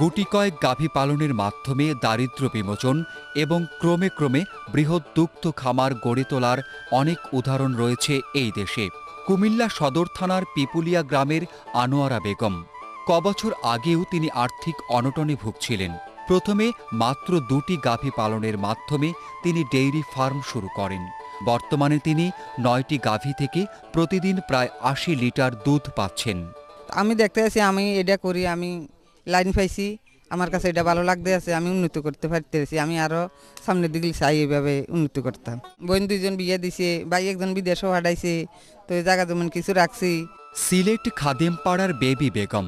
গুটি কয়েক গাভী পালনের মাধ্যমে দারিদ্র্য বিমোচন এবং ক্রমে ক্রমে বৃহৎ দুগ্ধ খামার গড়ে তোলার অনেক উদাহরণ রয়েছে এই দেশে। কুমিল্লা সদর থানার পিপুলিয়া গ্রামের আনোয়ারা বেগম। কবছর আগেও তিনি আর্থিক অনটনে ভুগছিলেন। প্রথমে মাত্র দুটি গাভী পালনের মাধ্যমে তিনি ডেইরি ফার্ম শুরু করেন। বর্তমানে তিনি নয়টি গাভী থেকে প্রতিদিন প্রায় আশি লিটার দুধ পাচ্ছেন। আমি দেখতে আছি আমি এটা করি, আমি লাইন পাইছি। আমার কাছে এটা ভালো লাগতে আছে, আমি উন্নত করতে পারতেছি, আমি আরও সামনের দিকে চাই এইভাবে উন্নতি করতাম। বোন দুইজন বিয়ে দিছে, ভাই একজন বিদেশও হারাইছে তো জায়গা যেমন কিছু রাখছি। সিলেট খাদেমপাড়ার বেবি বেগম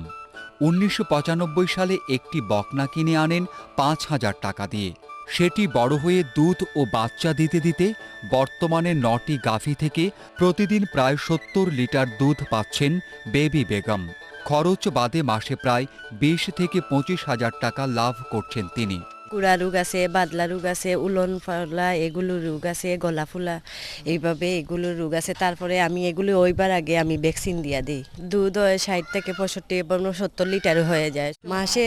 উনিশশো পঁচানব্বই সালে একটি বকনা কিনে আনেন পাঁচ হাজার টাকা দিয়ে। সেটি বড় হয়ে দুধ ও বাচ্চা দিতে দিতে বর্তমানে নটি গাভী থেকে প্রতিদিন প্রায় সত্তর লিটার দুধ পাচ্ছেন বেবি বেগম। খরচ বাদে মাসে প্রায় বিশ থেকে পঁচিশ হাজার টাকা লাভ করছেন তিনি। কুড়া রোগ আছে বাদলা রোগ আছে উলন ফলা এগুলো রোগ আছে গলা ফুলা এইভাবে এগুলো রোগ আছে। তারপরে আমি এগুলো ওইবার আগে আমি ভ্যাকসিন দিয়া দিই। দুধ ষাট থেকে পঁয়ষট্টি এবং সত্তর লিটার হয়ে যায়। মাসে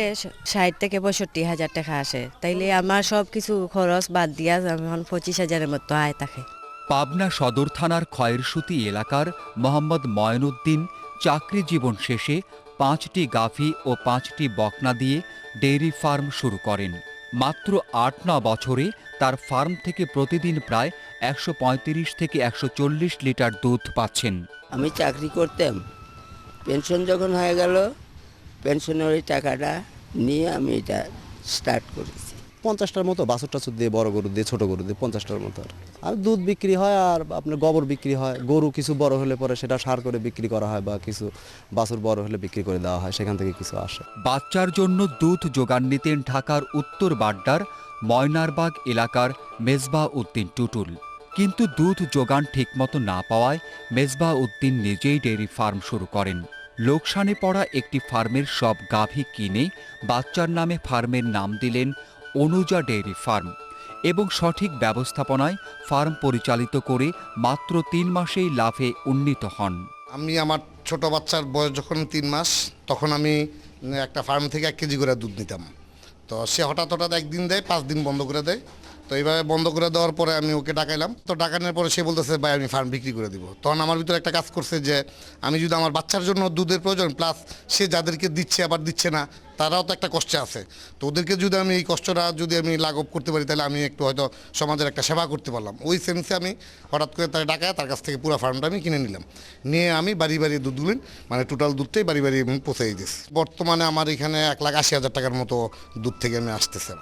ষাট থেকে পঁয়ষট্টি হাজার টাকা আসে। তাইলে আমার সব কিছু খরচ বাদ দিয়া এখন পঁচিশ হাজারের মতো আয় থাকে। পাবনা সদর থানার খয়েরসুতি এলাকার মোহাম্মদ ময়নুদ্দিন চাকরি জীবন শেষে পাঁচটি গাভী ও পাঁচটি বকনা দিয়ে ডেইরি ফার্ম শুরু করেন। মাত্র আট ন বছরে তার ফার্ম থেকে প্রতিদিন প্রায় একশো পঁয়ত্রিশ থেকে একশো চল্লিশ লিটার দুধ পাচ্ছেন। আমি চাকরি করতাম। পেনশন যখন হয়ে গেল, পেনশনের ওই টাকাটা নিয়ে আমি এটা স্টার্ট করেছি। পঞ্চাশটার মতো বাছুর টাছুর দিয়ে বড় গরু দিয়ে ছোট গরু দিয়ে পঞ্চাশটার মতো আর আর দুধ বিক্রি হয় আর আপনার গোবর বিক্রি হয়। গরু কিছু বড় হলে পরে সেটা সার করে বিক্রি করা হয় বা কিছু বাছুর বড় হলে বিক্রি করে দেওয়া হয়, সেখান থেকে কিছু আসে। বাচ্চার জন্য দুধ যোগান নিতেন ঢাকার উত্তর বাড্ডার ময়নারবাগ এলাকার মেজবা উদ্দিন টুটুল। কিন্তু দুধ যোগান ঠিকমতো না পাওয়ায় মেজবা উদ্দিন নিজেই ডেয়ারি ফার্ম শুরু করেন। লোকসানে পড়া একটি ফার্মের সব গাভী কিনে বাচ্চার নামে ফার্মের নাম দিলেন অনুজা ডেয়ারি ফার্ম এবং সঠিক ব্যবস্থাপনায় ফার্ম পরিচালিত করে মাত্র তিন মাসেই লাভে উন্নীত হন। আমি আমার ছোট বাচ্চার বয়স যখন তিন মাস, তখন আমি একটা ফার্ম থেকে এক কেজি করে দুধ নিতাম। তো সে হঠাৎ হঠাৎ একদিন দেয়, পাঁচ দিন বন্ধ করে দেয়। তো এইভাবে বন্ধ করে দেওয়ার পরে আমি ওকে ডাকাইলাম। তো ডাকানোর পরে সে বলতেছে, ভাই, আমি ফার্ম বিক্রি করে দিব। তখন আমার ভিতরে একটা কাজ করছে যে, আমি যদি আমার বাচ্চার জন্য দুধের প্রয়োজন প্লাস সে যাদেরকে দিচ্ছে আবার দিচ্ছে না, তারাও তো একটা কষ্টে আছে। তো ওদেরকে যদি আমি এই কষ্টটা যদি আমি লাঘব করতে পারি, তাহলে আমি একটু হয়তো সমাজের একটা সেবা করতে পারলাম। ওই সেন্সে আমি হঠাৎ করে তার ডাকায়, তার কাছ থেকে পুরো ফার্মটা আমি কিনে নিলাম। নিয়ে আমি বাড়ি বাড়ি দুধ গুলিন মানে টোটাল দুধটাই বাড়ি বাড়ি আমি পৌঁছে দিয়েছি। বর্তমানে আমার এখানে এক লাখ আশি হাজার টাকার মতো দুধ থেকে আমি আসতেছে।